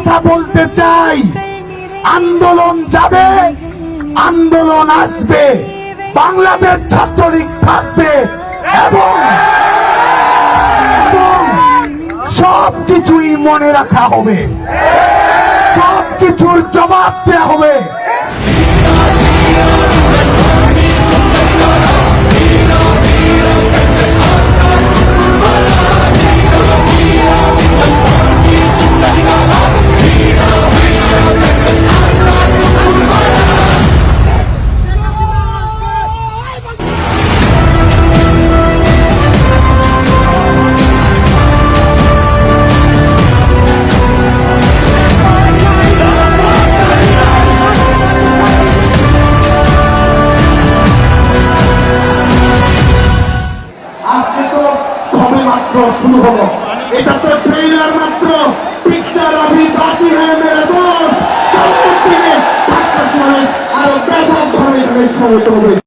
কথা বলতে চাই। আন্দোলন যাবে, আন্দোলন আসবে। বাংলাদেশ ছাত্রলীগ থাকবে এবং সব কিছুই মনে রাখা হবে। সব কিছুর জবাব দেওয়া হবে। আজকে তো সবে মাত্র শুরু হলো। এটা তো ট্রেইলার মাত্র। পিকচার আমি বাকি হয়ে মেরে সামনের দিনে আরও ব্যাপকভাবে এখানে সমবেত হবে।